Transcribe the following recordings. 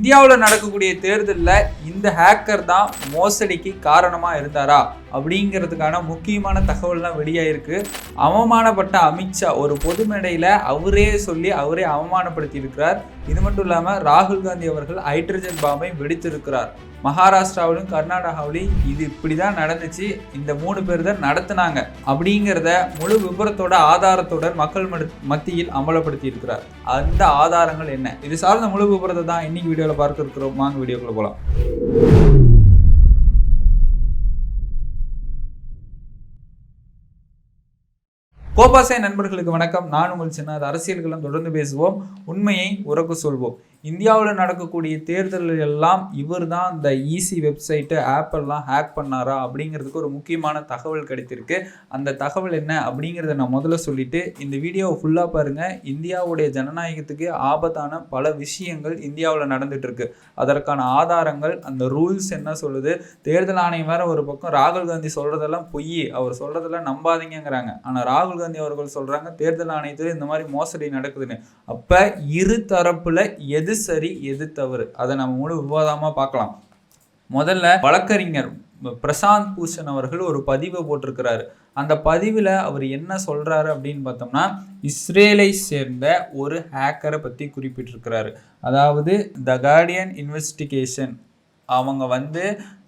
இந்தியாவில் நடக்கக்கூடிய தேர்தலில் இந்த ஹேக்கர் தான் மோசடிக்கு காரணமாக இருந்தாரா அப்படிங்கிறதுக்கான முக்கியமான தகவல்லாம் வெளியாயிருக்கு. அவமானப்பட்ட அமித்ஷா ஒரு பொது மேடையில் அவரே சொல்லி அவரே அவமானப்படுத்தி இருக்கிறார் இது மட்டும் இல்லாமல் ராகுல் காந்தி அவர்கள் ஹைட்ரஜன் பாம்பை வெடித்திருக்கிறார். மகாராஷ்டிராவிலும் கர்நாடகாவிலும் இது இப்படி தான் நடந்துச்சு. இந்த மூணு பேர் தான் நடத்துனாங்க அப்படிங்கிறத முழு விபரத்தோட ஆதாரத்துடன் மக்கள் மத்தியில் அமலப்படுத்தி இருக்கிறார். அந்த ஆதாரங்கள் என்ன? இது சார்ந்த முழு விபரத்தை தான் இன்னைக்கு வீடியோவில் பார்க்க இருக்கிறோம். வாங்க வீடியோக்குள்ள போகலாம் கோபாசை நண்பர்களுக்கு வணக்கம். நான் உங்கள் சின்ன அரசியல்களும் தொடர்ந்து பேசுவோம். உண்மையை உறக்க சொல்வோம். இந்தியாவில் நடக்கக்கூடிய தேர்தல்கள் எல்லாம் இவர் தான் இந்த ஈசி வெப்சைட்டு ஆப்பெல்லாம் ஹேக் பண்ணாரா அப்படிங்கிறதுக்கு ஒரு முக்கியமான தகவல் கிடைத்திருக்கு. அந்த தகவல் என்ன அப்படிங்கிறத நான் முதல்ல சொல்லிட்டு இந்த வீடியோவை ஃபுல்லாக பாருங்கள் இந்தியாவுடைய ஜனநாயகத்துக்கு ஆபத்தான பல விஷயங்கள் இந்தியாவில் நடந்துகிட்ருக்கு அதற்கான ஆதாரங்கள் அந்த ரூல்ஸ் என்ன சொல்லுது? தேர்தல் ஆணையம் வேறு ஒரு பக்கம் ராகுல் காந்தி சொல்கிறதெல்லாம் பொய். அவர் சொல்கிறதெல்லாம் நம்பாதீங்கங்கிறாங்க. ஆனால் ராகுல் காந்தி அவர்கள் சொல்கிறாங்க தேர்தல் ஆணையத்தில் இந்த மாதிரி மோசடி நடக்குதுன்னு. அப்போ இரு தரப்பில் எது சரி எது தவறு? அதை நம்ம முழு விவாதமா பார்க்கலாம். முதல்ல வழக்கறிஞர் பிரசாந்த் பூஷன் அவர்கள் ஒரு பதிவை போட்டிருக்கிறாரு. அந்த பதிவில் அவர் என்ன சொல்றாரு அப்படின்னு பார்த்தோம்னா இஸ்ரேலை சேர்ந்த ஒரு ஹேக்கரை பற்றி குறிப்பிட்டிருக்கிறாரு. அதாவது த கார்டியன் இன்வெஸ்டிகேஷன் அவங்க வந்து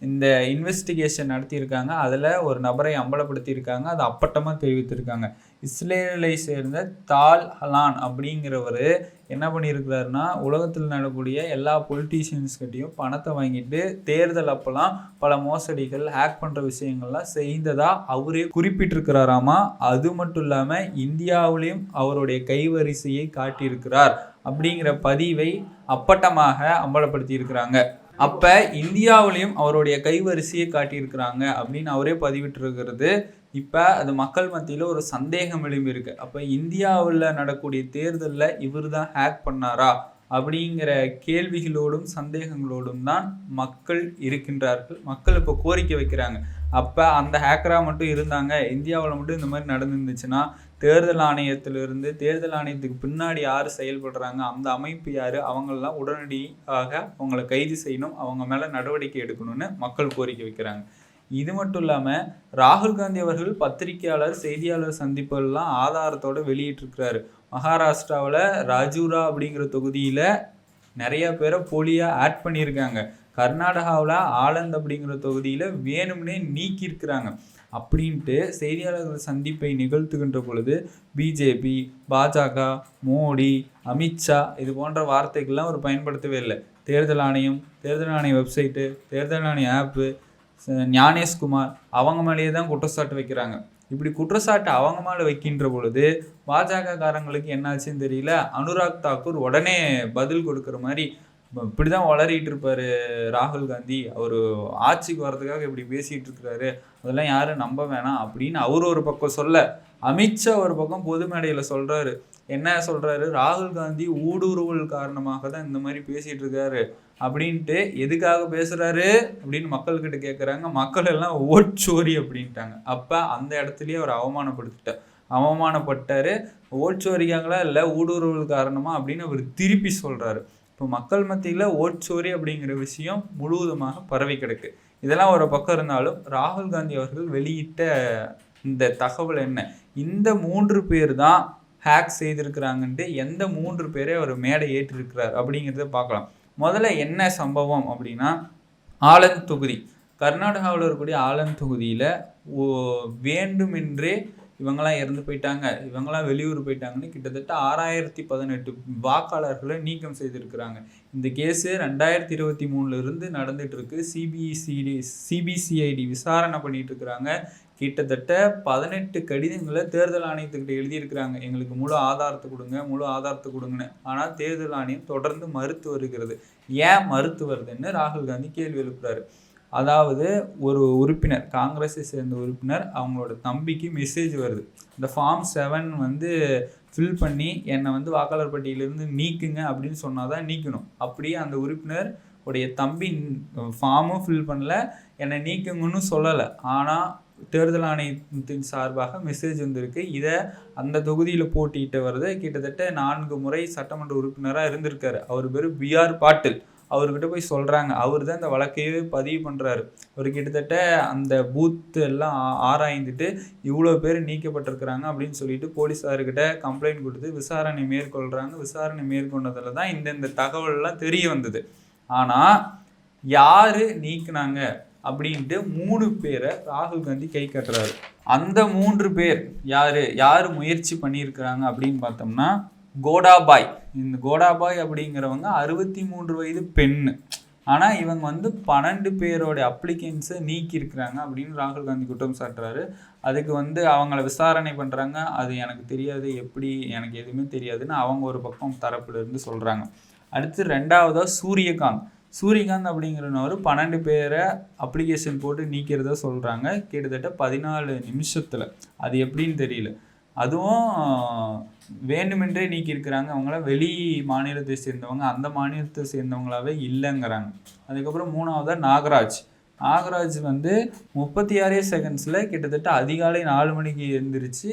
இந்த இன்வெஸ்டிகேஷன் நடத்தியிருக்காங்க. அதில் ஒரு நபரை அம்பலப்படுத்தியிருக்காங்க. அது அப்பட்டமாக தெரிவித்திருக்காங்க. இஸ்ரேலை சேர்ந்த தால் ஹலான் அப்படிங்கிறவர் என்ன பண்ணியிருக்கிறாருன்னா உலகத்தில் நடக்கக்கூடிய எல்லா பொலிட்டீஷியன்ஸ்கிட்டையும் பணத்தை வாங்கிட்டு தேர்தல் அப்போல்லாம் பல மோசடிகள் ஹேக் பண்ணுற விஷயங்கள்லாம் செய்ததாக அவரே குறிப்பிட்டிருக்கிறாராமா? அது மட்டும் இல்லாமல் இந்தியாவிலையும் அவருடைய கைவரிசையை காட்டியிருக்கிறார் அப்படிங்கிற பதிவை அப்பட்டமாக அம்பலப்படுத்தியிருக்கிறாங்க. அப்ப இந்தியாவிலையும் அவருடைய கைவரிசையை காட்டியிருக்கிறாங்க அப்படின்னு அவரே பதிவிட்டிருக்கிறது. இப்ப அது மக்கள் மத்தியில ஒரு சந்தேகம் எழும்பி இருக்கு. அப்ப இந்தியாவில் நடக்கூடிய தேர்தலில் இவர் தான் ஹேக் பண்ணாரா? அப்படிங்கிற கேள்விகளோடும் சந்தேகங்களோடும் தான் மக்கள் இருக்கின்றார்கள். மக்கள் இப்போ கோரிக்கை வைக்கிறாங்க. அப்போ அந்த ஹேக்கராக மட்டும் இருந்தாங்க. இந்தியாவில் மட்டும் இந்த மாதிரி நடந்துருந்துச்சுன்னா தேர்தல் ஆணையத்திலிருந்து தேர்தல் ஆணையத்துக்கு பின்னாடி யார் செயல்படுறாங்க அந்த அமைப்பு யார் அவங்களெல்லாம் உடனடியாக அவங்கள கைது செய்யணும் அவங்க மேலே நடவடிக்கை எடுக்கணும்னு மக்கள் கோரிக்கை வைக்கிறாங்க. இது மட்டும் இல்லாமல் ராகுல் காந்தி அவர்கள் பத்திரிகையாளர் செய்தியாளர் சந்திப்புகள்லாம் ஆதாரத்தோடு வெளியிட்டிருக்கிறாரு. மகாராஷ்டிராவில் ராஜூரா அப்படிங்கிற தொகுதியில் நிறைய பேரை போலியாக ஆட் பண்ணியிருக்காங்க. கர்நாடகாவில் ஆலந்த் அப்படிங்கிற தொகுதியில் வேணும்னே நீக்கியிருக்கிறாங்க. அப்படின்ட்டு செய்தியாளர்கள் சந்திப்பை நிகழ்த்துகின்ற பொழுது பிஜேபி பாஜக மோடி அமித்ஷா இது போன்ற வார்த்தைகள்லாம் அவர் பயன்படுத்தவே இல்லை. தேர்தல் ஆணையம் தேர்தல் ஆணைய வெப்சைட்டு தேர்தல் ஆணைய ஆப்பு ஞானேஷ்குமார் அவங்க மேலேயே தான் குற்றச்சாட்டு வைக்கிறாங்க. இப்படி குற்றச்சாட்டு அவங்க மேலே வைக்கின்ற பொழுது பாஜக காரங்களுக்கு என்னாச்சுன்னு தெரியல. அனுராக் தாக்கூர் உடனே பதில் கொடுக்குற மாதிரி இப்படி தான் வளரிட்டு இருப்பாரு ராகுல் காந்தி. அவர் ஆட்சிக்கு வர்றதுக்காக இப்படி பேசிட்டு இருக்கிறாரு அதெல்லாம் யாரும் நம்ப வேணாம் அப்படின்னு அவர் ஒரு பக்கம் சொல்ல அமித்ஷா ஒரு பக்கம் பொது மேடையில் சொல்றாரு. என்ன சொல்றாரு? ராகுல் காந்தி ஊடுருவல் காரணமாக தான் இந்த மாதிரி பேசிட்டு இருக்காரு அப்படின்ட்டு எதுக்காக பேசுறாரு அப்படின்னு மக்கள்கிட்ட கேட்குறாங்க மக்கள் எல்லாம் ஓட்சோரி அப்படின்ட்டாங்க. அப்போ அந்த இடத்துலயே அவர் அவமானப்படுத்திட்டார். அவமானப்பட்டாரு. ஓட்சோரிக்காங்களா? இல்லை ஊடுருவல் காரணமா அப்படின்னு அவர் திருப்பி சொல்றாரு. இப்போ மக்கள் மத்தியில் ஓட்சோரி அப்படிங்கிற விஷயம் முழுவதுமாக பரவி கிடக்கு. இதெல்லாம் ஒரு பக்கம் இருந்தாலும் ராகுல் காந்தி அவர்கள் வெளியிட்ட இந்த தகவல் என்ன? இந்த மூன்று பேர் தான் ஹேக் செய்திருக்கிறாங்கன்ட்டு எந்த மூன்று பேரை அவர் மேடை ஏற்றிருக்கிறார் அப்படிங்கிறத பார்க்கலாம். முதல்ல என்ன சம்பவம் அப்படின்னா ஆலந்த் தொகுதி. கர்நாடகாவில் இருக்கக்கூடிய ஆலந்த் தொகுதியில் வேண்டுமென்றே இவங்கெல்லாம் இறந்து போயிட்டாங்க. இவங்கெல்லாம் வெளியூர் போயிட்டாங்கன்னு கிட்டத்தட்ட ஆறாயிரத்தி பதினெட்டு வாக்காளர்களை நீக்கம் செய்திருக்கிறாங்க. இந்த கேஸு ரெண்டாயிரத்தி இருபத்தி மூணுலேருந்து நடந்துகிட்ருக்கு சிபிசிடி சிபிசிஐடி விசாரணை பண்ணிகிட்டு இருக்கிறாங்க கிட்டத்தட்ட பதினெட்டு கடிதங்களை தேர்தல் ஆணையத்துக்கிட்ட எழுதியிருக்கிறாங்க. எங்களுக்கு முழு ஆதாரத்தை கொடுங்க முழு ஆதாரத்தை கொடுங்கன்னு. ஆனால் தேர்தல் ஆணையம் தொடர்ந்து மறுத்து வருகிறது. ஏன் மறுத்து வருதுன்னு ராகுல் காந்தி கேள்வி எழுப்புறாரு. அதாவது ஒரு உறுப்பினர் காங்கிரஸை சேர்ந்த உறுப்பினர் அவங்களோட தம்பிக்கு மெசேஜ் வருது. இந்த ஃபார்ம் செவன் வந்து ஃபில் பண்ணி என்னை வந்து வாக்காளர் பட்டியலிருந்து நீக்குங்க அப்படின்னு சொன்னால் தான் நீக்கணும். அப்படியே அந்த உறுப்பினர் உடைய தம்பி ஃபார்மும் ஃபில் பண்ணல என்னை நீக்குங்கன்னு சொல்லலை. ஆனால் தேர்தல் ஆணையத்தின் சார்பாக மெசேஜ் வந்திருக்கு. இதை அந்த தொகுதியில் போட்டியிட்ட வருது கிட்டத்தட்ட நான்கு முறை சட்டமன்ற உறுப்பினராக இருந்திருக்காரு. அவர் பேர் பிஆர் பாட்டில். அவர்கிட்ட போய் சொல்கிறாங்க அவர் தான் இந்த வழக்கையே பதிவு பண்ணுறாரு அவர் கிட்டத்தட்ட அந்த பூத்து எல்லாம் ஆ- ஆராய்ந்துட்டு இவ்வளோ பேர் நீக்கப்பட்டிருக்கிறாங்க அப்படின்னு சொல்லிட்டு போலீஸார்கிட்ட கம்ப்ளைண்ட் கொடுத்து விசாரணை மேற்கொள்கிறாங்க விசாரணை மேற்கொண்டதில் தான் இந்தந்த தகவல்லாம் தெரிய வந்தது. ஆனால் யார் நீக்கினாங்க அப்படின்ட்டு மூணு பேரை ராகுல் காந்தி கை கட்டுறாரு. அந்த மூன்று பேர் யார் யார் முயற்சி பண்ணியிருக்கிறாங்க அப்படின்னு பார்த்தோம்னா கோடாபாய் இந்த கோடாபாய் அப்படிங்கிறவங்க அறுபத்தி மூன்று வயது பெண் ஆனால் இவங்க வந்து பன்னெண்டு பேரோடைய அப்ளிகன்ஸை நீக்கியிருக்கிறாங்க அப்படின்னு ராகுல் காந்தி குற்றம் சாட்டுறாரு. அதுக்கு வந்து அவங்கள விசாரணை பண்ணுறாங்க அது எனக்கு தெரியாது. எப்படி எனக்கு எதுவுமே தெரியாதுன்னு அவங்க ஒரு பக்கம் தரப்புலேருந்து சொல்கிறாங்க அடுத்து ரெண்டாவதாக சூரியகாந்த். சூரியகாந்த் அப்படிங்கிறவர் பன்னெண்டு பேரை அப்ளிகேஷன் போட்டு நீக்கிறதா சொல்கிறாங்க கிட்டத்தட்ட பதினாலு நிமிஷத்தில். அது எப்படின்னு தெரியல. அதுவும் வேண்டுமென்றே நீக்கியிருக்கிறாங்க. அவங்களாம் வெளி மாநிலத்தை சேர்ந்தவங்க அந்த மாநிலத்தை சேர்ந்தவங்களாவே இல்லைங்கிறாங்க. அதுக்கப்புறம் மூணாவதாக நாகராஜ். நாகராஜ் வந்து முப்பத்தி ஆறே செகண்ட்ஸில் கிட்டத்தட்ட அதிகாலை நாலு மணிக்கு எழுந்திரிச்சு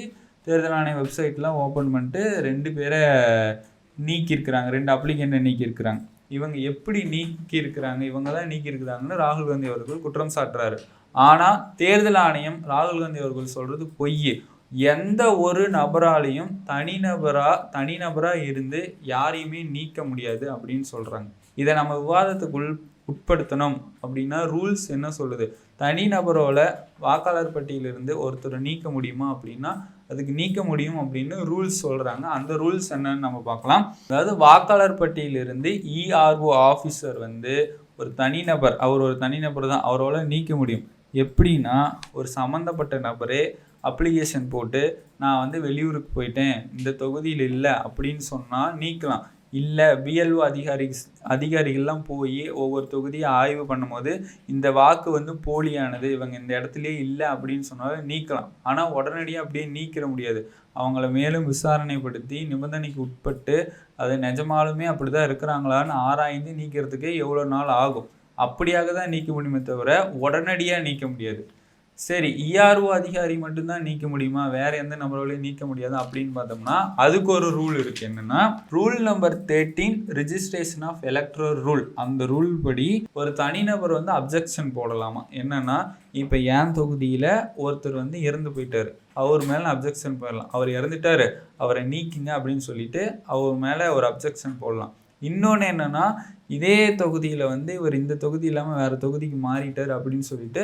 தேர்தல் ஆணைய வெப்சைட்லாம் ஓப்பன் பண்ணிட்டு ரெண்டு பேரை நீக்கியிருக்கிறாங்க. ரெண்டு அப்ளிகேண்டை நீக்கியிருக்கிறாங்க. இவங்க எப்படி நீக்கியிருக்கிறாங்க? இவங்க தான் நீக்கியிருக்கிறாங்கன்னு ராகுல் காந்தி அவர்கள் குற்றம் சாட்டுறாரு. ஆனால் தேர்தல் ஆணையம் ராகுல் காந்தி அவர்கள் சொல்கிறது பொய் எந்த ஒரு நபராலையும் தனிநபரா தனிநபரா இருந்து யாரையுமே நீக்க முடியாது அப்படின்னு சொல்றாங்க. இதை நம்ம விவாதத்துக்குள் உட்படுத்தணும் அப்படின்னா ரூல்ஸ் என்ன சொல்லுது? தனிநபரோட வாக்காளர் பட்டியலிருந்து ஒருத்தரை நீக்க முடியுமா அப்படின்னா அதுக்கு நீக்க முடியும் அப்படின்னு ரூல்ஸ் சொல்கிறாங்க அந்த ரூல்ஸ் என்னன்னு நம்ம பார்க்கலாம். அதாவது வாக்காளர் பட்டியலிருந்து இஆர்ஓ ஆஃபீஸர் வந்து ஒரு தனிநபர் அவர் ஒரு தனிநபர் தான் அவரோட நீக்க முடியும். எப்படின்னா ஒரு சம்மந்தப்பட்ட நபரே அப்ளிகேஷன் போட்டு நான் வந்து வெளியூருக்கு போயிட்டேன். இந்த தொகுதியில் இல்லை அப்படின்னு சொன்னால் நீக்கலாம். இல்லை பிஎல்ஓ அதிகாரி அதிகாரிகள்லாம் போய் ஒவ்வொரு தொகுதியை ஆய்வு பண்ணும்போது இந்த வாக்கு வந்து போலியானது. இவங்க இந்த இடத்துலயே இல்லை அப்படின்னு சொன்னாலும் நீக்கலாம். ஆனால் உடனடியாக அப்படியே நீக்கிற முடியாது. அவங்கள மேலும் விசாரணைப்படுத்தி நிபந்தனைக்கு உட்பட்டு அது நிஜமாலுமே அப்படி தான் இருக்கிறாங்களான்னு ஆராய்ந்து நீக்கிறதுக்கு எவ்வளோ நாள் ஆகும். அப்படியாக தான் நீக்க முடியுமே தவிர உடனடியாக நீக்க முடியாது. சரி இஆர்ஓ அதிகாரி மட்டும்தான் நீக்க முடியுமா? வேற எந்த நபர்களையும் நீக்க முடியாது அப்படின்னு பார்த்தோம்னா அதுக்கு ஒரு ரூல் இருக்கு. என்னன்னா rule number thirteen registration of electoral rule அந்த ரூல் படி ஒரு தனிநபர் வந்து அப்ஜெக்ஷன் போடலாமா? என்னன்னா இப்போ என் தொகுதியில் ஒருத்தர் வந்து இறந்து போயிட்டாரு. அவர் மேலே அப்ஜெக்ஷன் போடலாம். அவர் இறந்துட்டாரு. அவரை நீக்கிங்க அப்படின்னு சொல்லிட்டு அவர் மேலே ஒரு அப்ஜெக்ஷன் போடலாம். இன்னொன்று என்னென்னா இதே தொகுதியில் வந்து இவர் இந்த தொகுதி இல்லாமல் வேறு தொகுதிக்கு மாறிட்டார் அப்படின்னு சொல்லிட்டு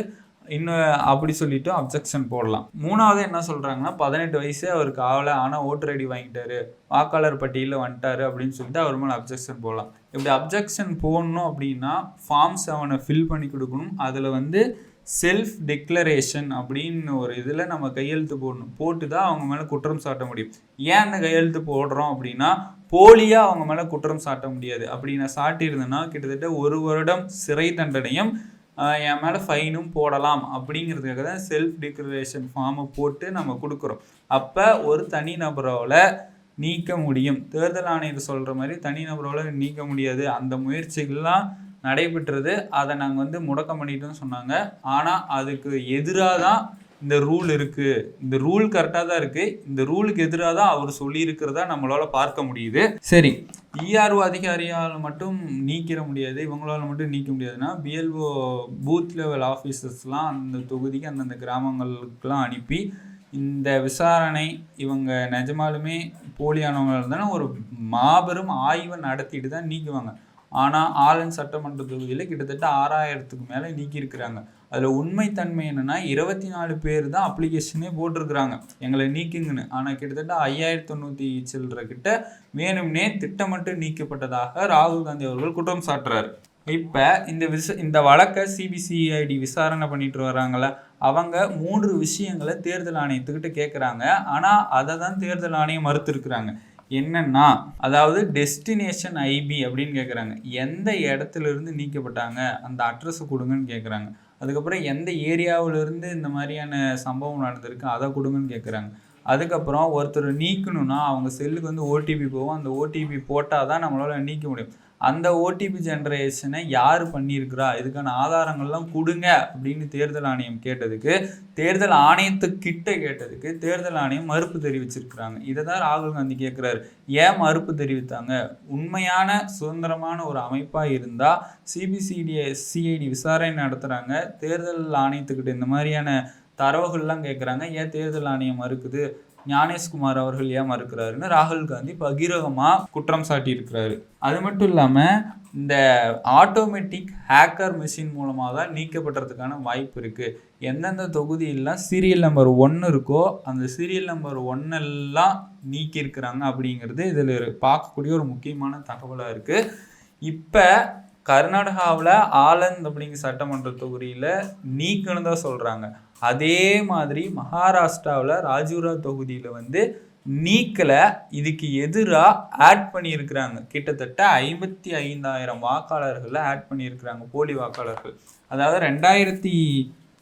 இன்னும் அப்படி சொல்லிட்டு அப்ஜெக்ஷன் போடலாம். மூணாவது என்ன சொல்கிறாங்கன்னா பதினெட்டு வயசே அவருக்கு ஆகலை ஆனால் ஓட்டர் ஐடி வாங்கிட்டாரு. வாக்காளர் பட்டியலில் வந்துட்டாரு அப்படின்னு சொல்லிட்டு அவர் மேலே அப்ஜெக்ஷன் போடலாம். இப்படி அப்ஜெக்ஷன் போடணும் அப்படின்னா ஃபார்ம் செவனை ஃபில் பண்ணி கொடுக்கணும். அதில் வந்து செல்ஃப் டிக்ளரேஷன் அப்படின்னு ஒரு இதில் நம்ம கையெழுத்து போடணும். போட்டு தான் அவங்க மேலே குற்றம் சாட்ட முடியும். ஏன் அந்த கையெழுத்து போடுறோம் அப்படின்னா போலியாக அவங்க மேலே குற்றம் சாட்ட முடியாது. அப்படி நான் சாட்டியிருந்தேன்னா கிட்டத்தட்ட ஒரு வருடம் சிறை தண்டனையும் என் மேலே ஃபைனும் போடலாம் அப்படிங்கிறதுக்காக தான் செல்ஃப் டிக்ளரேஷன் ஃபார்மை போட்டு நம்ம கொடுக்குறோம். அப்போ ஒரு தனிநபரால் நீக்க முடியும். தேர்தல் ஆணையர் சொல்கிற மாதிரி தனிநபரோட நீக்க முடியாது. அந்த முயற்சிகள்லாம் நடைபெற்றது. அதை நாங்கள் வந்து முடக்கம் பண்ணிட்டோம்னு சொன்னாங்க. ஆனால் அதுக்கு எதிராக தான் இந்த ரூல் இருக்குது இந்த ரூல் கரெக்டாக தான் இருக்குது இந்த ரூலுக்கு எதிராக தான் அவர் சொல்லியிருக்கிறதா நம்மளால் பார்க்க முடியுது. சரி இஆர்ஓ அதிகாரியால் மட்டும் நீக்கிற முடியாது. இவங்களால் மட்டும் நீக்க முடியாதுன்னா பிஎல்ஓ பூத் லெவல் ஆஃபீஸர்ஸ்லாம் அந்த தொகுதிக்கு அந்தந்த கிராமங்களுக்கெல்லாம் அனுப்பி இந்த விசாரணை இவங்க நிஜமாலுமே போலியானவங்க இருந்தாலும் ஒரு மாபெரும் ஆய்வை நடத்திட்டு தான் நீக்குவாங்க. ஆனால் ஆலன் சட்டமன்ற தொகுதியில் கிட்டத்தட்ட ஆறாயிரத்துக்கு மேலே நீக்கியிருக்கிறாங்க. அதில் உண்மைத்தன்மை என்னென்னா இருபத்தி நாலு பேர் தான் அப்ளிகேஷனே போட்டிருக்கிறாங்க. எங்களை நீக்குங்கன்னு. ஆனால் கிட்டத்தட்ட ஐயாயிரத்தி தொண்ணூற்றி சில்லற கிட்ட வேணும்னே திட்டமிட்டு நீக்கப்பட்டதாக ராகுல் காந்தி அவர்கள் குற்றம் சாட்டுறாரு. இப்போ இந்த விச இந்த வழக்கை சிபிசிஐடி விசாரணை பண்ணிட்டு வராங்களே அவங்க மூன்று விஷயங்களை தேர்தல் ஆணையத்துக்கிட்ட கேட்குறாங்க ஆனால் அதை தான் தேர்தல் ஆணையம் மறுத்துருக்குறாங்க. என்னன்னா அதாவது டெஸ்டினேஷன் ஐபி அப்படின்னு கேட்குறாங்க எந்த இடத்துல இருந்து நீக்கப்பட்டாங்க? அந்த அட்ரஸை கொடுங்கன்னு கேட்குறாங்க அதுக்கப்புறம் எந்த ஏரியாவிலேருந்து இந்த மாதிரியான சம்பவம் நடந்திருக்கு? அதை கொடுங்கன்னு கேட்குறாங்க அதுக்கப்புறம் ஒருத்தர் நீக்கணும்னா அவங்க செல்லுக்கு வந்து ஓடிபி போகும். அந்த ஓடிபி போட்டால் தான் நம்மளால் நீக்க முடியும். அந்த ஓடிபி ஜென்ரேஷனை யார் பண்ணியிருக்கிறா? இதுக்கான ஆதாரங்கள்லாம் கொடுங்க அப்படின்னு தேர்தல் ஆணையம் கேட்டதுக்கு தேர்தல் ஆணையத்துக்கிட்ட கேட்டதுக்கு தேர்தல் ஆணையம் மறுப்பு தெரிவிச்சிருக்கிறாங்க. இதை தான் ராகுல் காந்தி கேட்குறாரு ஏன் மறுப்பு தெரிவித்தாங்க? உண்மையான சுதந்திரமான ஒரு அமைப்பாக இருந்தால் சிபிசிடிஐ சிஐடி விசாரணை நடத்துகிறாங்க தேர்தல் ஆணையத்துக்கிட்ட இந்த மாதிரியான தரவுகள்லாம் கேட்குறாங்க ஏன் தேர்தல் ஆணையம் மறுக்குது? ஞானேஷ்குமார் அவர்கள் ஏமாறுக்கிறாருன்னு ராகுல் காந்தி பகிரகமாக குற்றம் சாட்டியிருக்கிறாரு. அது மட்டும் இல்லாமல் இந்த ஆட்டோமேட்டிக் ஹேக்கர் மிஷின் மூலமாக தான் நீக்கப்படுறதுக்கான வாய்ப்பு இருக்குது எந்தெந்த தொகுதியெல்லாம் சீரியல் நம்பர் ஒன்று இருக்கோ அந்த சீரியல் நம்பர் ஒன்னெல்லாம் நீக்கியிருக்கிறாங்க அப்படிங்கிறது இதில் பார்க்கக்கூடிய ஒரு முக்கியமான தகவலாக இருக்குது இப்போ கர்நாடகாவில் ஆலந்த் அப்படிங்கிற சட்டமன்ற தொகுதியில் நீக்குன்னு தான் சொல்கிறாங்க அதே மாதிரி மகாராஷ்டிராவில் ராஜூரா தொகுதியில் வந்து நீக்கலை. இதுக்கு எதிராக ஆட் பண்ணியிருக்கிறாங்க. கிட்டத்தட்ட ஐம்பத்தி ஐந்தாயிரம் வாக்காளர்களை ஆட் பண்ணியிருக்கிறாங்க போலி வாக்காளர்கள். அதாவது ரெண்டாயிரத்தி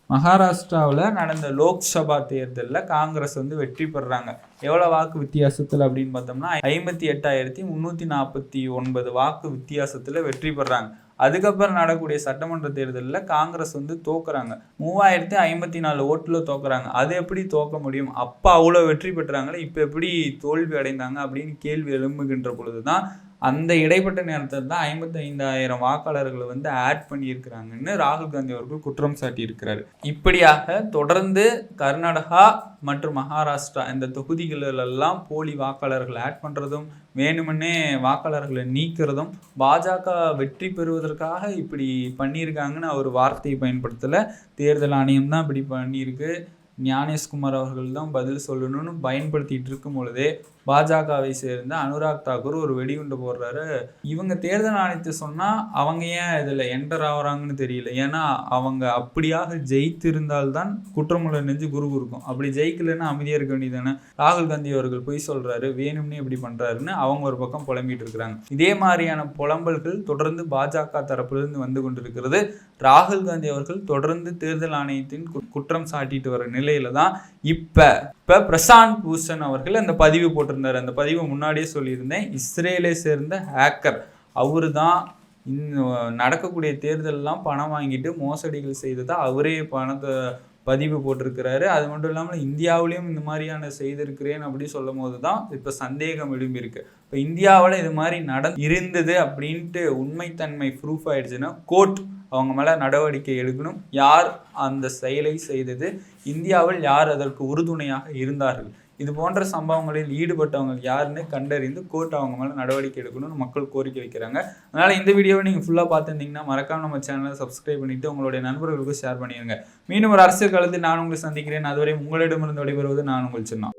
மகாராஷ்டிராவில் நடந்த லோக்சபா தேர்தலில் காங்கிரஸ் வந்து வெற்றி பெறுறாங்க எவ்வளோ வாக்கு வித்தியாசத்தில் அப்படின்னு பார்த்தோம்னா ஐம்பத்தி எட்டாயிரத்தி முந்நூற்றி நாற்பத்தி ஒன்பது வாக்கு வித்தியாசத்தில் வெற்றி பெறுறாங்க அதுக்கப்புறம் நடக்கூடிய சட்டமன்ற தேர்தலில் காங்கிரஸ் வந்து தோக்குறாங்க. மூவாயிரத்தி ஐம்பத்தி நாலு ஓட்டில் தோக்குறாங்க. அது எப்படி தோக்க முடியும்? அப்போ அவ்வளோ வெற்றி பெற்றாங்களே இப்போ எப்படி தோல்வி அடைந்தாங்க அப்படின்னு கேள்வி எழும்புகின்ற பொழுது தான் அந்த இடைப்பட்ட நேரத்தில் தான் ஐம்பத்தி ஐந்தாயிரம் வாக்காளர்களை வந்து ஆட் பண்ணியிருக்கிறாங்கன்னு ராகுல் காந்தி அவர்கள் குற்றம் சாட்டியிருக்கிறார். இப்படியாக தொடர்ந்து கர்நாடகா மற்றும் மகாராஷ்டிரா இந்த தொகுதிகளிலெல்லாம் போலி வாக்காளர்கள் ஆட் பண்ணுறதும் வேணுமென்னே வாக்காளர்களை நீக்கிறதும் பாஜக வெற்றி பெறுவதற்காக இப்படி பண்ணியிருக்காங்கன்னு அவர் வார்த்தையை பயன்படுத்தலை. தேர்தல் ஆணையம் தான் இப்படி பண்ணியிருக்கு. ஞானேஷ்குமார் அவர்கள் தான் பதில் சொல்லணும்னு பயன்படுத்திகிட்டு இருக்கும் பொழுதே பாஜகவை சேர்ந்த அனுராக் தாக்கூர் ஒரு வெடிகுண்டு போடுறாரு. இவங்க தேர்தல் ஆணையத்தை சொன்னால் அவங்க ஏன் இதில் என்டர் ஆகுறாங்கன்னு தெரியல. ஏன்னா அவங்க அப்படியாக ஜெயித்திருந்தால்தான் குற்றமுள்ள நெஞ்சு குரு இருக்கும் அப்படி ஜெயிக்கலைன்னா அமைதியாக இருக்க வேண்டியதானே ராகுல் காந்தி அவர்கள் பொய் சொல்கிறாரு வேணும்னே இப்படி பண்ணுறாருன்னு அவங்க ஒரு பக்கம் புலம்பிட்டு இருக்கிறாங்க இதே மாதிரியான புலம்பல்கள் தொடர்ந்து பாஜக தரப்பிலிருந்து வந்து கொண்டிருக்கிறது. ராகுல் காந்தி அவர்கள் தொடர்ந்து தேர்தல் ஆணையத்தின் குற்றம் சாட்டிட்டு வர நிலையில தான் இப்போ இப்போ பிரசாந்த் பூஷன் அவர்கள் அந்த பதிவு போட்டிருந்தார். அந்த பதிவை முன்னாடியே சொல்லியிருந்தேன். இஸ்ரேலை சேர்ந்த ஹேக்கர். அவர் தான் நடக்கக்கூடிய தேர்தலெலாம் பணம் வாங்கிட்டு மோசடிகள் செய்ததா அவரே பணத்தை பதிவு போட்டிருக்கிறாரு. அது மட்டும் இல்லாமல் இந்தியாவிலையும் இந்த மாதிரியான செய்திருக்கிறேன் அப்படி சொல்லும் போது தான் இப்போ சந்தேகம் எழும்பியிருக்கு. இப்போ இந்தியாவில் இது மாதிரி நட இருந்தது அப்படின்ட்டு உண்மைத்தன்மை ப்ரூஃப் ஆயிடுச்சுன்னா கோர்ட் அவங்க மேலே நடவடிக்கை எடுக்கணும். யார் அந்த செயலை செய்தது? இந்தியாவில் யார் அதற்கு உறுதுணையாக இருந்தார்கள்? இது போன்ற சம்பவங்களில் ஈடுபட்டவங்க யாருன்னு கண்டறிந்து கோர்ட் அவங்க மேலே நடவடிக்கை எடுக்கணும்னு மக்கள் கோரிக்கை வைக்கிறாங்க. அதனால் இந்த வீடியோவை நீங்கள் ஃபுல்லாக பார்த்துருந்தீங்கன்னா மறக்காம நம்ம சேனலை சப்ஸ்கிரைப் பண்ணிவிட்டு உங்களுடைய நண்பர்களுக்கு ஷேர் பண்ணிடுங்க. மீண்டும் ஒரு அரசியல் காலத்தில் நான் உங்களை சந்திக்கிறேன். அதுவரை உங்களிடமிருந்து விடைபெறுவது நான் உங்கள் சின்ன